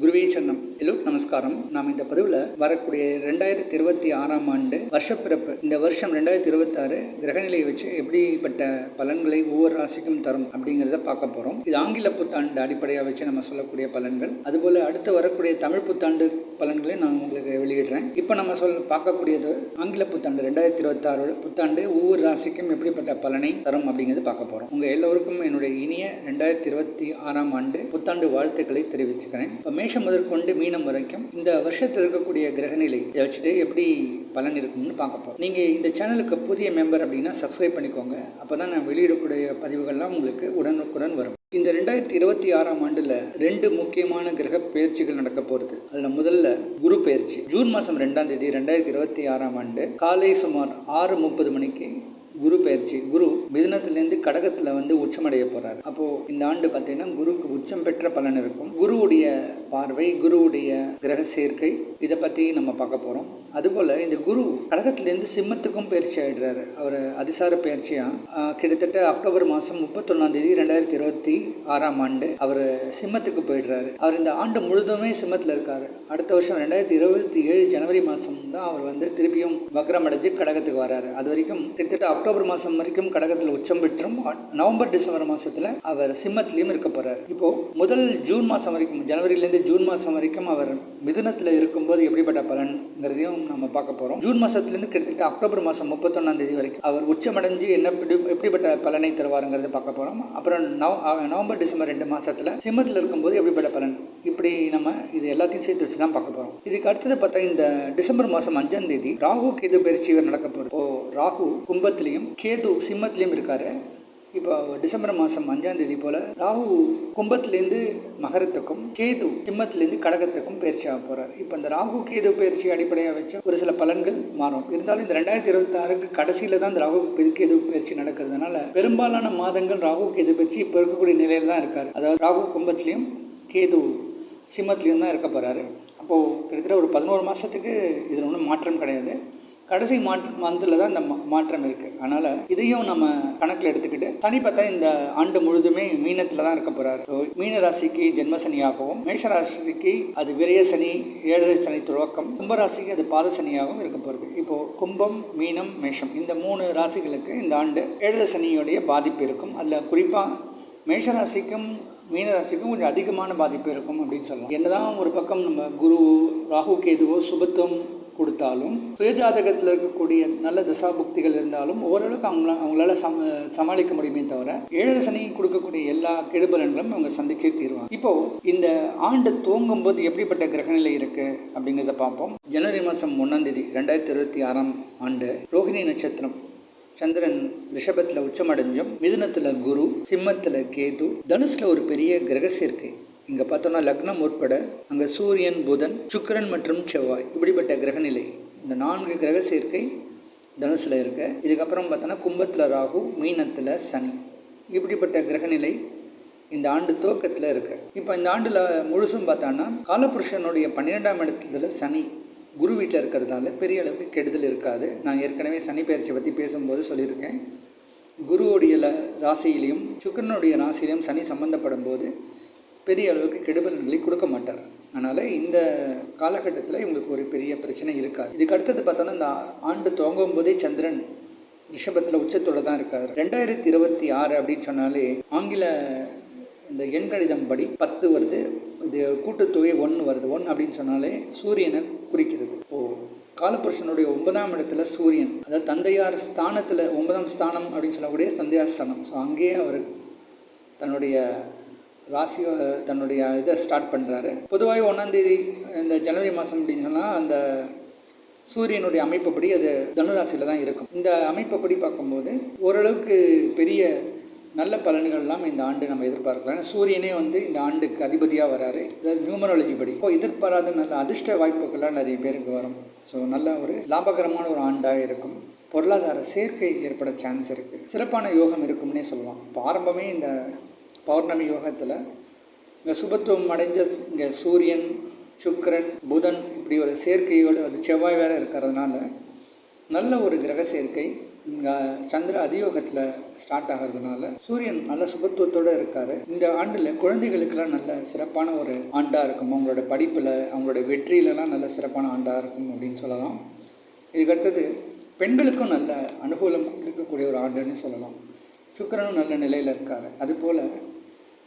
குருவே சரணம். ஹலோ நமஸ்காரம். நாம் இந்த பதிவில் வரக்கூடிய ரெண்டாயிரத்தி இருபத்தி ஆறாம் ஆண்டு வருஷப்பிறப்பு இந்த வருஷம் ரெண்டாயிரத்தி இருபத்தாறு கிரகநிலையை வச்சு எப்படிப்பட்ட பலன்களை ஒவ்வொரு ராசிக்கும் தரும் அப்படிங்கிறத பார்க்க போகிறோம் இது ஆங்கில புத்தாண்டு அடிப்படையாக வச்சு நம்ம சொல்லக்கூடிய பலன்கள். அதுபோல் அடுத்து வரக்கூடிய தமிழ் புத்தாண்டு பலன்களை நான் உங்களுக்கு வெளியிடுறேன். இப்போ நம்ம சொல் பார்க்கக்கூடியது ஆங்கில புத்தாண்டு ரெண்டாயிரத்தி இருபத்தாறு புத்தாண்டு ஒவ்வொரு ராசிக்கும் எப்படிப்பட்ட பலனை தரும் அப்படிங்கிறது பார்க்க போகிறோம் உங்கள் எல்லோருக்கும் என்னுடைய இனிய ரெண்டாயிரத்தி இருபத்தி ஆறாம் ஆண்டு புத்தாண்டு வாழ்த்துக்களை தெரிவிச்சுக்கிறேன். இப்போ மேஷம் முதற்கொண்டு மீனம் வரைக்கும் இந்த வருஷத்தில் இருக்கக்கூடிய கிரகநிலை இதை வச்சுட்டு எப்படி பலன் இருக்கும்னு பார்க்க போகிறோம் நீங்கள் இந்த சேனலுக்கு புதிய மெம்பர் அப்படின்னா சப்ஸ்கிரைப் பண்ணிக்கோங்க. அப்போ தான் நான் வெளியிடக்கூடிய பதிவுகள்லாம் உங்களுக்கு உடனுக்குடன் வரும். இந்த ரெண்டாயிரத்தி இருபத்தி ஆறாம் ஆண்டில் ரெண்டு முக்கியமான கிரக பயிற்சிகள் நடக்க போகிறது அதில் முதல்ல குரு பயிற்சி. ஜூன் மாதம் ரெண்டாம் தேதி ரெண்டாயிரத்தி இருபத்தி ஆறாம் ஆண்டு காலை சுமார் ஆறு முப்பது மணிக்கு குரு பயிற்சி. குரு மிதனத்திலேருந்து கடகத்தில் வந்து உச்சமடைய போகிறார் அப்போது இந்த ஆண்டு பார்த்தீங்கன்னா குருக்கு உச்சம் பெற்ற பலன் இருக்கும். குருவுடைய பார்வை குருவுடைய கிரக சேர்க்கை இதை பற்றி நம்ம பார்க்க போகிறோம் அதுபோல் இந்த குரு கடகத்திலேருந்து சிம்மத்துக்கும் பயிற்சி ஆகிடுறாரு அவர் அதிசார பயிற்சியாக கிட்டத்தட்ட அக்டோபர் மாதம் முப்பத்தொன்னாம் தேதி ரெண்டாயிரத்தி இருபத்தி ஆறாம் ஆண்டு அவர் சிம்மத்துக்கு போயிடுறாரு. அவர் இந்த ஆண்டு முழுதுமே சிம்மத்தில் இருக்கார். அடுத்த வருஷம் ரெண்டாயிரத்தி இருபத்தி ஏழு ஜனவரி மாதம் தான் அவர் வந்து திருப்பியும் வக்ரம் அடைஞ்சு கடகத்துக்கு வராரு. அது வரைக்கும் கிட்டத்தட்ட அக்டோபர் மாதம் வரைக்கும் கடகத்தில் உச்சம் பெற்றும் நவம்பர் டிசம்பர் மாதத்தில் அவர் சிம்மத்திலையும் இருக்க போகிறார் இப்போது முதல் ஜூன் மாதம் வரைக்கும் ஜனவரியிலேருந்து ஜூன் மாதம் வரைக்கும் அவர் மிதுனத்தில் இருக்கும்போது எப்படிப்பட்ட பலன்கிறதையும் நம்ம பார்க்க போகிறோம் ஜூன் மாதத்துலேருந்து கிட்டத்தட்ட அக்டோபர் மாதம் முப்பத்தொன்னாம் தேதி வரைக்கும் அவர் உச்சமடைஞ்சு என்ன எப்படிப்பட்ட பலனை தருவாருங்கிறத பார்க்க போகிறோம் அப்புறம் நவ- நவம்பர் டிசம்பர் ரெண்டு மாதத்தில் சிம்மத்தில் இருக்கும்போது எப்படிப்பட்ட பலன்? இப்படி நம்ம இது எல்லாத்தையும் சேர்த்து வச்சு தான் பார்க்க போகிறோம் இதுக்கு அடுத்தது பார்த்தா இந்த டிசம்பர் மாதம் அஞ்சாம் தேதி ராகு கேது பயிற்சி இவர் நடக்க போகுது ராகு கும்பத்திலையும் கேது சிம்மத்திலையும் இருக்காரு. இப்போ டிசம்பர் மாதம் அஞ்சாம் தேதி போல் ராகு கும்பத்திலேருந்து மகரத்துக்கும் கேது சிம்மத்திலேருந்து கடகத்துக்கும் பயிற்சி ஆக போகிறார் இப்போ இந்த ராகு கேது பயிற்சி அடிப்படையாக வச்ச ஒரு சில பலன்கள் மாறும். இருந்தாலும் இந்த ரெண்டாயிரத்தி இருபத்தாறுக்கு கடைசியில் தான் இந்த ராகு கேது பயிற்சி நடக்கிறதுனால பெரும்பாலான மாதங்கள் ராகு கேது பயிற்சி இப்போ இருக்கக்கூடிய நிலையில் தான் இருக்கார். அதாவது ராகு கும்பத்திலையும் கேது சிம்மத்திலையும் தான் இருக்க போகிறாரு அப்போது கிட்டத்தட்ட ஒரு பதினோரு மாதத்துக்கு இதில் ஒன்றும் மாற்றம் கிடையாது. கடைசி மாற்றம் மந்தில் தான் இந்த மா- மாற்றம் இருக்குது அதனால் இதையும் நம்ம கணக்கில் எடுத்துக்கிட்டு சனி பார்த்தா இந்த ஆண்டு முழுதுமே மீனத்தில் தான் இருக்க போகிறாரு ஸோ மீன ராசிக்கு ஜென்ம சனியாகவும் மேஷ ராசிக்கு அது விரைய சனி ஏழரை சனி துவக்கம் கும்பராசிக்கு அது பாத சனியாகவும் இருக்க போகிறது இப்போது கும்பம் மீனம் மேஷம் இந்த மூணு ராசிகளுக்கு இந்த ஆண்டு ஏழரை சனியுடைய பாதிப்பு இருக்கும். அதில் குறிப்பாக மேஷராசிக்கும் மீனராசிக்கும் கொஞ்சம் அதிகமான பாதிப்பு இருக்கும் அப்படின்னு சொல்லலாம். என்னதான் ஒரு பக்கம் நம்ம குரு ராகு கேதுவோ சுபத்துவம் கொடுத்தாலும் சுயஜாதகத்தில் இருக்கக்கூடிய நல்ல தசாபுக்திகள் இருந்தாலும் ஓரளவுக்கு அவங்கள அவங்களால சம சமாளிக்க முடியுமே தவிர ஏழரை கொடுக்கக்கூடிய எல்லா கெடுபலன்களும் அவங்க சந்திச்சே தீருவாங்க. இப்போ இந்த ஆண்டு துவங்கும் போது எப்படிப்பட்ட கிரகநிலை இருக்கு அப்படிங்கிறத பார்ப்போம். ஜனவரி மாதம் ஒன்றாம் தேதி ரெண்டாயிரத்தி இருபத்தி ஆறாம் ஆண்டு ரோகிணி நட்சத்திரம். சந்திரன் ரிஷபத்தில் உச்சமடைஞ்சும் மிதுனத்தில் குரு சிம்மத்தில் கேது தனுசில் ஒரு பெரிய கிரக சேர்க்கை இங்கே பார்த்தோம்னா லக்னம் உட்பட அங்கே சூரியன் புதன் சுக்கிரன் மற்றும் செவ்வாய் இப்படிப்பட்ட கிரகநிலை. இந்த நான்கு கிரக சேர்க்கை தனுசில் இருக்க. இதுக்கப்புறம் பார்த்தோன்னா கும்பத்தில் ராகு மீனத்தில் சனி. இப்படிப்பட்ட கிரகநிலை இந்த ஆண்டு துவக்கத்தில் இருக்கு. இப்போ இந்த ஆண்டில் முழுசும் பார்த்தோன்னா காலபுருஷனுடைய பன்னிரெண்டாம் இடத்துல சனி குரு வீட்டில் இருக்கிறதால பெரிய அளவுக்கு கெடுதல் இருக்காது. நான் ஏற்கனவே சனி பயிற்சி பற்றி பேசும்போது சொல்லியிருக்கேன். குருவுடைய ராசியிலையும் சுக்கிரனுடைய ராசியிலையும் சனி சம்பந்தப்படும் போது பெரிய அளவுக்கு கெடுபலன்களை கொடுக்க மாட்டார். அதனால் இந்த காலகட்டத்தில் இவங்களுக்கு ஒரு பெரிய பிரச்சனை இருக்காது. இதுக்கு அடுத்தது பார்த்தோன்னா இந்த ஆண்டு துவங்கும் போதே சந்திரன் ரிஷபத்தில் உச்சத்தோடு தான் இருக்கார். ரெண்டாயிரத்தி இருபத்தி ஆறு அப்படின்னு சொன்னாலே ஆங்கில இந்த எண்கணிதம் படி பத்து வருது. இது கூட்டுத்தொகை ஒன்று வருது. ஒன்று அப்படின்னு சொன்னாலே சூரியனை குறிக்கிறது. ஓ காலபுருஷனுடைய ஒன்பதாம் இடத்துல சூரியன் அதாவது தந்தையார் ஸ்தானத்தில் ஒன்பதாம் ஸ்தானம் அப்படின்னு சொல்லக்கூடிய தந்தையார் ஸ்தானம். ஸோ அங்கேயே அவர் தன்னுடைய ராசி தன்னுடைய இதை ஸ்டார்ட் பண்ணுறாரு பொதுவாக ஒன்றாந்தேதி இந்த ஜனவரி மாதம் அப்படின்னு சொன்னால் அந்த சூரியனுடைய அமைப்புப்படி அது தனுராசியில் தான் இருக்கும். இந்த அமைப்புப்படி பார்க்கும்போது ஓரளவுக்கு பெரிய நல்ல பலன்கள்லாம் இந்த ஆண்டு நம்ம எதிர்பார்க்கலாம் ஏன்னா சூரியனே வந்து இந்த ஆண்டுக்கு அதிபதியாக வராரு. அதாவது நியூமராலஜி படி. இப்போ எதிர்பாராத நல்ல அதிர்ஷ்ட வாய்ப்புகள்லாம் நிறைய பேருக்கு வரும். ஸோ நல்ல ஒரு லாபகரமான ஒரு ஆண்டாக இருக்கும். பொருளாதார சேர்க்கை ஏற்பட சான்ஸ் இருக்குது சிறப்பான யோகம் இருக்கும்னே சொல்லலாம். இப்போ ஆரம்பமே இந்த பௌர்ணமி யோகத்தில் இந்த சுபத்துவம் அடைஞ்ச இங்கே சூரியன் சுக்கரன் புதன் இப்படி ஒரு சேர்க்கையோடு அது செவ்வாய் வேறு இருக்கிறதுனால நல்ல ஒரு கிரக சேர்க்கை இங்கே சந்திர அதியோகத்தில் ஸ்டார்ட் ஆகிறதுனால சூரியன் நல்ல சுபத்துவத்தோடு இருக்கார். இந்த ஆண்டில் குழந்தைகளுக்கெல்லாம் நல்ல சிறப்பான ஒரு ஆண்டாக இருக்கும். அவங்களோட படிப்பில் அவங்களோட வெற்றியிலலாம் நல்ல சிறப்பான ஆண்டாக இருக்கும் அப்படின்னு சொல்லலாம். இதுக்கடுத்தது பெண்களுக்கும் நல்ல அனுகூலம் இருக்கக்கூடிய ஒரு ஆண்டுன்னு சொல்லலாம். சுக்கிரனும் நல்ல நிலையில் இருக்கார். அதுபோல்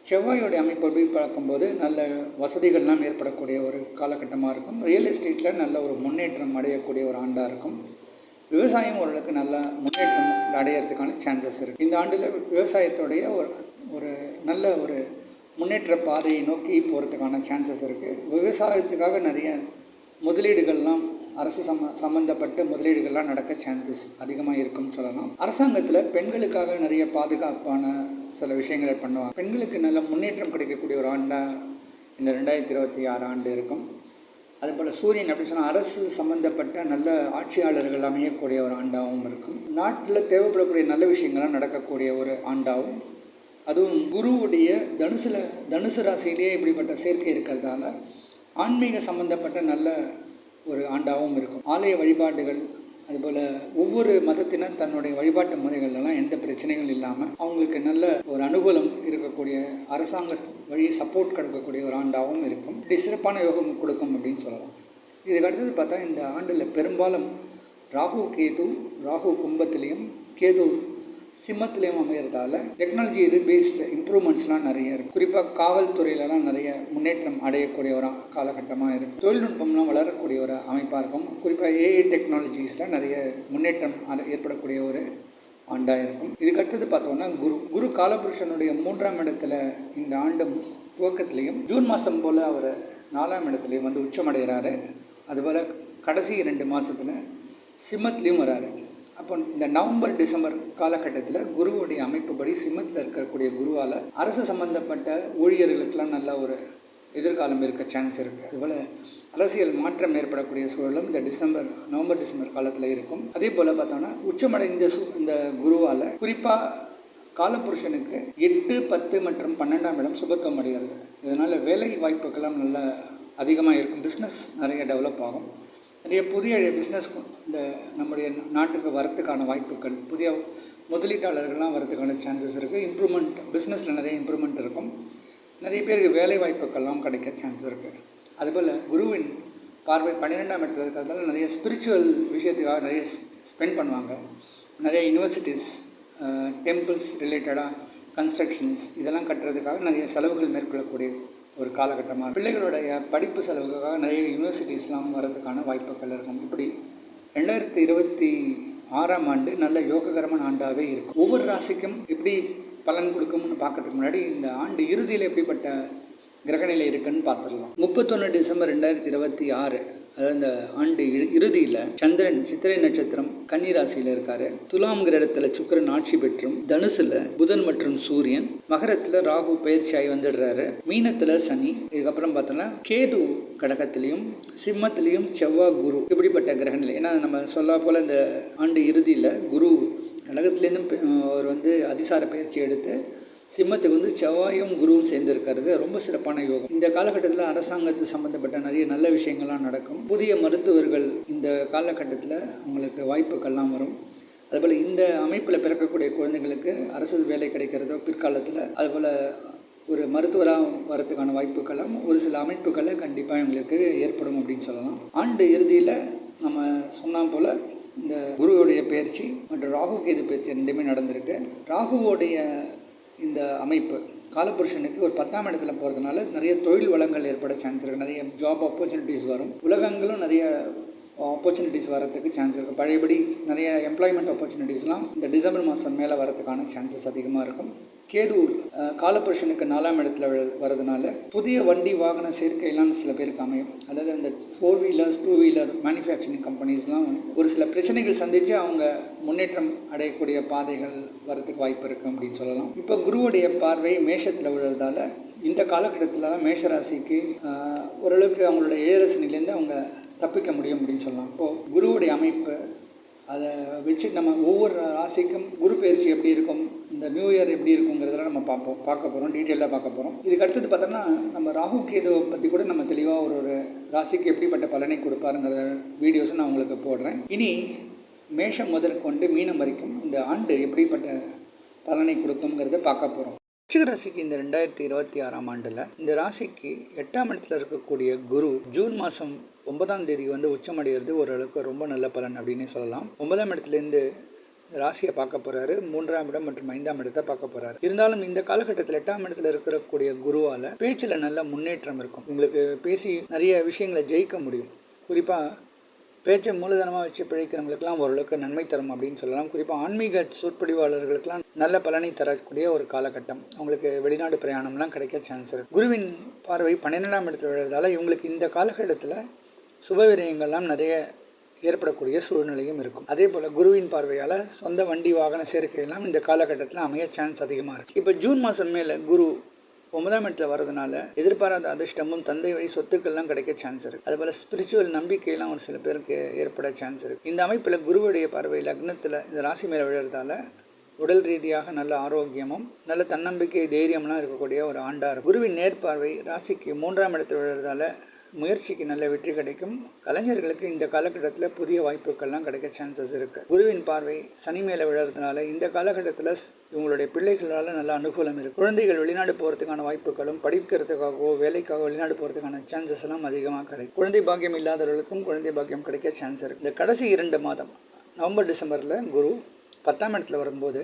செவ்வாயோடைய அமைப்பு எப்படி பார்க்கும்போது நல்ல வசதிகள்லாம் ஏற்படக்கூடிய ஒரு காலகட்டமாக இருக்கும். ரியல் எஸ்டேட்டில் நல்ல ஒரு முன்னேற்றம் அடையக்கூடிய ஒரு ஆண்டாக இருக்கும். விவசாயம் ஓரளவுக்கு நல்ல முன்னேற்றம் அடையிறதுக்கான சான்சஸ் இருக்குது இந்த ஆண்டில் விவசாயத்துடைய ஒரு ஒரு நல்ல ஒரு முன்னேற்ற பாதையை நோக்கி போகிறதுக்கான சான்சஸ் இருக்குது விவசாயத்துக்காக நிறைய முதலீடுகள்லாம் அரசு சம்ம சம்மந்தப்பட்ட முதலீடுகள்லாம் நடக்க சான்சஸ் அதிகமாக இருக்கும்னு சொல்லலாம். அரசாங்கத்தில் பெண்களுக்காக நிறைய பாதுகாப்பான சில விஷயங்களை பண்ணுவாங்க. பெண்களுக்கு நல்ல முன்னேற்றம் கிடைக்கக்கூடிய ஒரு ஆண்டாக இந்த ரெண்டாயிரத்தி இருபத்தி ஆறு ஆண்டு இருக்கும். அதுபோல் சூரியன் அப்படின்னு சொன்னால் அரசு சம்மந்தப்பட்ட நல்ல ஆட்சியாளர்கள் அமையக்கூடிய ஒரு ஆண்டாகவும் இருக்கும். நாட்டில் தேவைப்படக்கூடிய நல்ல விஷயங்கள்லாம் நடக்கக்கூடிய ஒரு ஆண்டாகவும் அதுவும் குருவுடைய தனுசில் தனுசு ராசியிலேயே இப்படிப்பட்ட சேர்க்கை இருக்கிறதால ஆன்மீக சம்மந்தப்பட்ட நல்ல ஒரு ஆண்டாகவும் இருக்கும். ஆலய வழிபாடுகள் அதுபோல் ஒவ்வொரு மதத்தினர் தன்னுடைய வழிபாட்டு முறைகள்லாம் எந்த பிரச்சனைகள் இல்லாமல் அவங்களுக்கு நல்ல ஒரு அனுகூலம் இருக்கக்கூடிய அரசாங்க வழி சப்போர்ட் கிடைக்கக்கூடிய ஒரு ஆண்டாகவும் இருக்கும். இப்படி சிறப்பான யோகம் கொடுக்கும் அப்படின்னு சொல்லலாம். இதுக்கு அடுத்தது பார்த்தா இந்த ஆண்டில் பெரும்பாலும் ராகு கேது ராகு கும்பத்திலையும் கேது சிம்மத்திலையும் அமைகிறதால டெக்னாலஜி பேஸ்டு இம்ப்ரூவ்மெண்ட்ஸ்லாம் நிறைய இருக்கும் குறிப்பாக காவல்துறையிலலாம் நிறைய முன்னேற்றம் அடையக்கூடிய ஒரு காலகட்டமாக இருக்கும் தொழில்நுட்பம்லாம் வளரக்கூடிய ஒரு அமைப்பாக இருக்கும் குறிப்பாக ஏஐ டெக்னாலஜிஸ்லாம் நிறைய முன்னேற்றம் ஏற்படக்கூடிய ஒரு ஆண்டாக இருக்கும். இதுக்கு அடுத்தது பார்த்தோம்னா குரு. குரு காலபுருஷனுடைய மூன்றாம் இடத்துல இந்த ஆண்டு துவக்கத்துலேயும் ஜூன் மாதம் போல் அவர் நாலாம் இடத்துலையும் வந்து உச்சமடைகிறாரு. அதுபோல் கடைசி ரெண்டு மாதத்தில் சிம்மத்துலேயும் வராரு. அப்போ இந்த நவம்பர் டிசம்பர் காலகட்டத்தில் குருவுடைய அமைப்புப்படி சிம்மத்தில் இருக்கக்கூடிய குருவால் அரசு சம்பந்தப்பட்ட ஊழியர்களுக்கெல்லாம் நல்ல ஒரு எதிர்காலம் இருக்க சான்ஸ் இருக்குது அதுபோல் அரசியல் மாற்றம் ஏற்படக்கூடிய சூழலும் இந்த டிசம்பர் நவம்பர் டிசம்பர் காலத்தில் இருக்கும். அதே போல் பார்த்தோன்னா உச்சமடைந்த சு இந்த குருவால் குறிப்பாக காலபுருஷனுக்கு எட்டு பத்து மற்றும் பன்னெண்டாம் இடம் சுபத்துவம் அடைகிறது. இதனால் வேலை வாய்ப்புக்கெல்லாம் நல்ல அதிகமாக இருக்கும். பிஸ்னஸ் நிறைய டெவலப் ஆகும். நிறைய புதிய பிஸ்னஸ் இந்த நம்முடைய நாட்டுக்கு வரத்துக்கான வாய்ப்புகள் புதிய முதலீட்டாளர்கள்லாம் வரதுக்கான சான்சஸ் இருக்குது இம்ப்ரூவ்மெண்ட் பிஸ்னஸில் நிறைய இம்ப்ரூவ்மெண்ட் இருக்கும். நிறைய பேருக்கு வேலை வாய்ப்புகள்லாம் கிடைக்க சான்ஸ் இருக்குது அதுபோல் குருவின் பார்வை பன்னிரெண்டாம் இடத்துல இருக்கிறதால நிறைய ஸ்பிரிச்சுவல் விஷயத்துக்காக நிறைய ஸ்பெண்ட் பண்ணுவாங்க. நிறைய யூனிவர்சிட்டிஸ் டெம்பிள்ஸ் ரிலேட்டடாக கன்ஸ்ட்ரக்ஷன்ஸ் இதெல்லாம் கட்டுறதுக்காக நிறைய செலவுகள் மேற்கொள்ளக்கூடிய ஒரு காலகட்டமாக பிள்ளைகளுடைய படிப்பு செலவுக்காக நிறைய யூனிவர்சிட்டிஸ்லாம் வரதுக்கான வாய்ப்புகள் இருக்கும். இப்படி ரெண்டாயிரத்தி இருபத்தி ஆறாம் ஆண்டு நல்ல யோககரமான ஆண்டாகவே இருக்கும். ஒவ்வொரு ராசிக்கும் எப்படி பலன் கொடுக்கும்னு பார்க்கறதுக்கு முன்னாடி இந்த ஆண்டு இறுதியில் எப்படிப்பட்ட கிரகநிலை இருக்குன்னு பார்த்துடலாம். முப்பத்தொன்று டிசம்பர் ரெண்டாயிரத்தி இருபத்தி ஆறு அதாவது இந்த ஆண்டு இறுதியில் சந்திரன் சித்திரை நட்சத்திரம் கன்னிராசியில் இருக்காரு. துலாம்ங்கிற இடத்துல சுக்கிரன் ஆட்சி பெற்றும் தனுசுல புதன் மற்றும் சூரியன் மகரத்தில் ராகு பயிற்சியாகி வந்துடுறாரு. மீனத்தில் சனி இதுக்கப்புறம் பார்த்தோன்னா கேது கடகத்திலையும் சிம்மத்திலையும் செவ்வாய் குரு இப்படிப்பட்ட கிரகங்கள் ஏன்னா நம்ம சொல்ல போல இந்த ஆண்டு இறுதியில் குரு கடகத்திலேருந்து அவர் வந்து அதிசார பயிற்சி எடுத்து சிம்மத்துக்கு வந்து செவ்வாயும் குருவும் சேர்ந்திருக்கிறது. ரொம்ப சிறப்பான யோகம். இந்த காலகட்டத்தில் அரசாங்கத்து சம்மந்தப்பட்ட நிறைய நல்ல விஷயங்கள்லாம் நடக்கும். புதிய மருத்துவர்கள் இந்த காலகட்டத்தில் அவங்களுக்கு வாய்ப்புகள்லாம் வரும். அதுபோல் இந்த அமைப்பில் பிறக்கக்கூடிய குழந்தைங்களுக்கு அரசு வேலை கிடைக்கிறதோ பிற்காலத்தில் அதுபோல் ஒரு மருத்துவராக வரதுக்கான வாய்ப்புகளும் ஒரு சில அமைப்புகளை கண்டிப்பாக எங்களுக்கு ஏற்படும் அப்படின்னு சொல்லலாம். ஆண்டு இறுதியில் நம்ம சொன்னால் போல் இந்த குருவுடைய பயிற்சி மற்றும் ராகு கேது பயிற்சி ரெண்டுமே நடந்திருக்கு. ராகுவோடைய இந்த அமைப்பு. காலபுருஷனுக்கு ஒரு பத்தாம் இடத்துல போகிறதுனால நிறைய தொழில் வளங்கள் ஏற்பட சான்ஸ் இருக்குது நிறைய ஜாப் ஆப்பர்ச்சுனிட்டிஸ் வரும். உலகங்களும் நிறைய ஆப்பர்ச்சுனிட்டிஸ் வரத்துக்கு சான்ஸ் இருக்குது பழையபடி நிறைய எம்ப்ளாய்மெண்ட் ஆப்பர்ச்சுனிட்டிஸ்லாம் இந்த டிசம்பர் மாதம் மேலே வரதுக்கான சான்சஸ் அதிகமாக இருக்கும். கேது காலபுருஷனுக்கு நாலாம் இடத்துல வரதுனால புதிய வண்டி வாகன சேர்க்கையெல்லாம் சில பேருக்கு அமையும். அதாவது இந்த four wheelers two wheeler manufacturing கம்பெனிஸ்லாம் ஒரு சில பிரச்சனைகள் சந்தித்து அவங்க முன்னேற்றம் அடையக்கூடிய பாதைகள் வரத்துக்கு வாய்ப்பு இருக்குது அப்படின்னு சொல்லலாம். இப்போ குருவுடைய பார்வை மேஷத்தில் விழுறதால இந்த காலகட்டத்தில் தான் மேஷராசிக்கு ஓரளவுக்கு அவங்களோட ஏழரசனிலேருந்து அவங்க தப்பிக்க முடியும் அப்படின்னு சொல்லலாம். இப்போது குருவுடைய அமைப்பு அதை வச்சு நம்ம ஒவ்வொரு ராசிக்கும் குரு பயிற்சி எப்படி இருக்கும் இந்த நியூ இயர் எப்படி இருக்குங்கிறதெல்லாம் நம்ம பார்ப்போம் பார்க்க போகிறோம் டீட்டெயிலாக பார்க்க போகிறோம் இதுக்கு அடுத்தது பார்த்தோம்னா நம்ம ராகு கேதுவை பற்றி கூட நம்ம தெளிவாக ஒரு ஒரு ராசிக்கு எப்படிப்பட்ட பலனை கொடுப்பாருங்கிற வீடியோஸை நான் உங்களுக்கு போடுறேன். இனி மேஷம் முதற்கொண்டு மீனம் வரைக்கும் இந்த ஆண்டு எப்படிப்பட்ட பலனை கொடுக்குங்கிறத பார்க்க போகிறோம் விச்சிக ராசிக்கு இந்த ரெண்டாயிரத்தி இருபத்தி ஆறாம் ஆண்டில் இந்த ராசிக்கு எட்டாம் இடத்துல இருக்கக்கூடிய குரு ஜூன் மாதம் ஒன்பதாம் தேதி வந்து உச்சமடைகிறது ஓரளவுக்கு ரொம்ப நல்ல பலன் அப்படின்னே சொல்லலாம். ஒன்பதாம் இடத்துலேருந்து ராசியை பார்க்க போகிறாரு மூன்றாம் இடம் மற்றும் ஐந்தாம் இடத்தை பார்க்க போகிறாரு இருந்தாலும் இந்த காலகட்டத்தில் எட்டாம் இடத்துல இருக்கக்கூடிய குருவால் பேச்சில் நல்ல முன்னேற்றம் இருக்கும். உங்களுக்கு பேசி நிறைய விஷயங்களை ஜெயிக்க முடியும். குறிப்பாக பேச்சை மூலதனமாக வச்சு பிழைக்கிறவங்களுக்கெல்லாம் ஓரளவுக்கு நன்மை தரும் அப்படின்னு சொல்லலாம். குறிப்பாக ஆன்மீக சொற்பொழிவாளர்களுக்கெல்லாம் நல்ல பலனை தரக்கூடிய ஒரு காலகட்டம். அவங்களுக்கு வெளிநாடு பிரயாணம்லாம் கிடைக்க சான்ஸ் இருக்குது குருவின் பார்வை பன்னிரெண்டாம் இடத்துல விழுறதால இவங்களுக்கு இந்த காலகட்டத்தில் சுபவிரயங்கள்லாம் நிறைய ஏற்படக்கூடிய சூழ்நிலையும் இருக்கும். அதே போல் குருவின் பார்வையால் சொந்த வண்டி வாகன சேர்க்கையெல்லாம் இந்த காலகட்டத்தில் அமைய சான்ஸ் அதிகமாக இருக்குது இப்போ ஜூன் மாதம் மேலே குரு ஒன்பதாம் இடத்துல வரதுனால எதிர்பாராத அதிர்ஷ்டமும் தந்தை வழி சொத்துக்கள்லாம் கிடைக்க சான்ஸ் இருக்குது அதுபோல் ஸ்பிரிச்சுவல் நம்பிக்கையெல்லாம் ஒரு சில பேருக்கு ஏற்பட சான்ஸ் இருக்குது இந்த அமைப்பில் குருவுடைய பார்வை லக்னத்தில் இந்த ராசி மேலே விழுறதால உடல் ரீதியாக நல்ல ஆரோக்கியமும் நல்ல தன்னம்பிக்கை தைரியம்லாம் இருக்கக்கூடிய ஒரு ஆண்டார் குருவின் நேர்பார்வை ராசிக்கு மூன்றாம் இடத்தில் விழுறதால முயற்சிக்கு நல்ல வெற்றி கிடைக்கும். கலைஞர்களுக்கு இந்த காலகட்டத்தில் புதிய வாய்ப்புகள்லாம் கிடைக்க சான்சஸ் இருக்குது குருவின் பார்வை சனி மேலே விழறதுனால இந்த காலகட்டத்தில் இவங்களுடைய பிள்ளைகளால் நல்ல அனுகூலம் இருக்குது குழந்தைகள் வெளிநாடு போகிறதுக்கான வாய்ப்புகளும் படிக்கிறதுக்காகவோ வேலைக்காக வெளிநாடு போகிறதுக்கான சான்சஸ் எல்லாம் அதிகமாக கிடைக்கும். குழந்தை பாக்கியம் இல்லாதவர்களுக்கும் குழந்தை பாக்கியம் கிடைக்க சான்ஸ் இருக்குது இந்த கடைசி இரண்டு மாதம் நவம்பர் டிசம்பரில் குரு பத்தாம் இடத்துல வரும்போது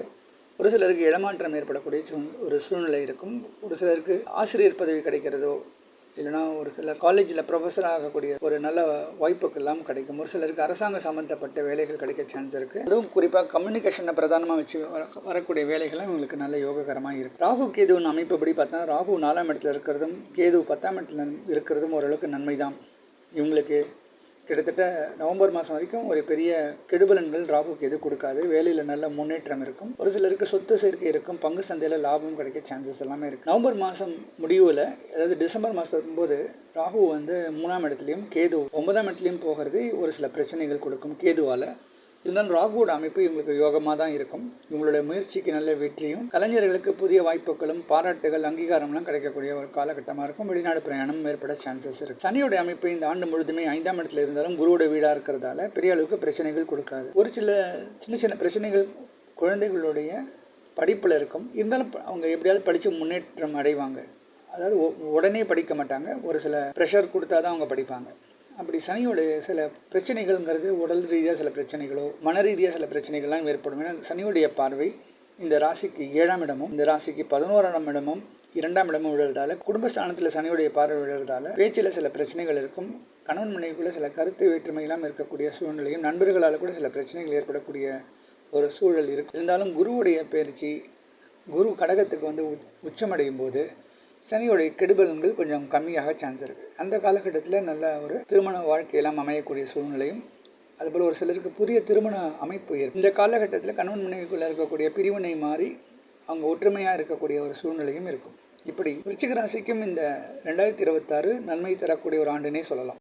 ஒரு சிலருக்கு இடமாற்றம் ஏற்படக்கூடிய ஒரு சூழ்நிலை இருக்கும். ஒரு சிலருக்கு ஆசிரியர் பதவி கிடைக்கிறதோ இல்லைனா ஒரு சில காலேஜில் ப்ரொஃபஸர் ஆகக்கூடிய ஒரு நல்ல வாய்ப்புகள்லாம் கிடைக்கும். ஒரு சிலருக்கு அரசாங்க சம்மந்தப்பட்ட வேலைகள் கிடைக்க சான்ஸ் இருக்குது அதுவும் குறிப்பாக கம்யூனிகேஷனை பிரதானமாக வச்சு வர வரக்கூடிய வேலைகள்லாம் இவங்களுக்கு நல்ல யோககரமாக இருக்குது ராகு கேதுவின் அமைப்புப்படி பார்த்தா ராகு நாலாம் இடத்துல இருக்கிறதும் கேது பத்தாம் இடத்துல இருக்கிறதும் ஓரளவுக்கு நன்மை தான் இவங்களுக்கு கிட்டத்தட்ட நவம்பர் மாதம் வரைக்கும் ஒரு பெரிய கெடுபலன்கள் ராகுக்கு எது கொடுக்காது. வேலையில் நல்ல முன்னேற்றம் இருக்கும். ஒரு சிலருக்கு சொத்து சேர்க்கை இருக்கும். பங்கு சந்தையில் லாபம் கிடைக்க சான்சஸ் எல்லாமே இருக்குது நவம்பர் மாதம் முடிவில் அதாவது டிசம்பர் மாதம் போது ராகு வந்து மூணாம் இடத்துலையும் கேது ஒன்பதாம் இடத்துலையும் போகிறது ஒரு சில பிரச்சனைகள் கொடுக்கும். கேதுவால் இருந்தாலும் ராகுவோட அமைப்பு. இவங்களுக்கு யோகமாக தான் இருக்கும். இவங்களுடைய முயற்சிக்கு நல்ல வெற்றியும் கலைஞர்களுக்கு புதிய வாய்ப்புகளும் பாராட்டுகள் அங்கீகாரம்லாம் கிடைக்கக்கூடிய ஒரு காலகட்டமாக இருக்கும். வெளிநாடு பிரயாணம் ஏற்பட சான்சஸ் இருக்குது சனியோட அமைப்பு இந்த ஆண்டு முழுதுமே ஐந்தாம் இடத்துல இருந்தாலும் குருவோட வீடாக இருக்கிறதால பெரிய அளவுக்கு பிரச்சனைகள் கொடுக்காது. ஒரு சில சின்ன சின்ன பிரச்சனைகள் குழந்தைகளுடைய படிப்பில் இருக்கும். இருந்தாலும் அவங்க எப்படியாவது படித்து முன்னேற்றம் அடைவாங்க. அதாவது உடனே படிக்க மாட்டாங்க. ஒரு சில ப்ரெஷர் கொடுத்தா தான் அவங்க படிப்பாங்க. அப்படி சனியோடைய சில பிரச்சனைகள்ங்கிறது உடல் ரீதியாக சில பிரச்சனைகளோ மன ரீதியாக சில பிரச்சனைகள்லாம் ஏற்படும். ஏன்னா சனியுடைய பார்வை இந்த ராசிக்கு ஏழாம் இடமும் இந்த ராசிக்கு பதினோராம் இடமும் இரண்டாம் இடமும் விழுறதால குடும்பஸ்தானத்தில் சனியுடைய பார்வை விழுறதால பேச்சில் சில பிரச்சனைகள் இருக்கும். கணவன் மனைவிக்குள்ள சில கருத்து வேற்றுமையெல்லாம் இருக்கக்கூடிய சூழ்நிலையும் நண்பர்களால் கூட சில பிரச்சனைகள் ஏற்படக்கூடிய ஒரு சூழல் இருக்கு. இருந்தாலும் குருவுடைய பயிற்சி குரு கடகத்துக்கு வந்து உச்சமடையும் போது சனியோடைய கெடுபலன்கள் கொஞ்சம் கம்மியாக சான்ஸ் இருக்குது அந்த காலகட்டத்தில் நல்ல ஒரு திருமண வாழ்க்கையெல்லாம் அமையக்கூடிய சூழ்நிலையும் அதுபோல் ஒரு சிலருக்கு புதிய திருமண அமைப்பு இருக்கும் இந்த காலகட்டத்தில் கணவன் மனைவிக்குள்ளே இருக்கக்கூடிய பிரிவினை மாறி அவங்க ஒற்றுமையாக இருக்கக்கூடிய ஒரு சூழ்நிலையும் இருக்கும். இப்படி விருச்சிக ராசிக்கும் இந்த ரெண்டாயிரத்தி இருபத்தாறு நன்மை தரக்கூடிய ஒரு ஆண்டுனே சொல்லலாம்.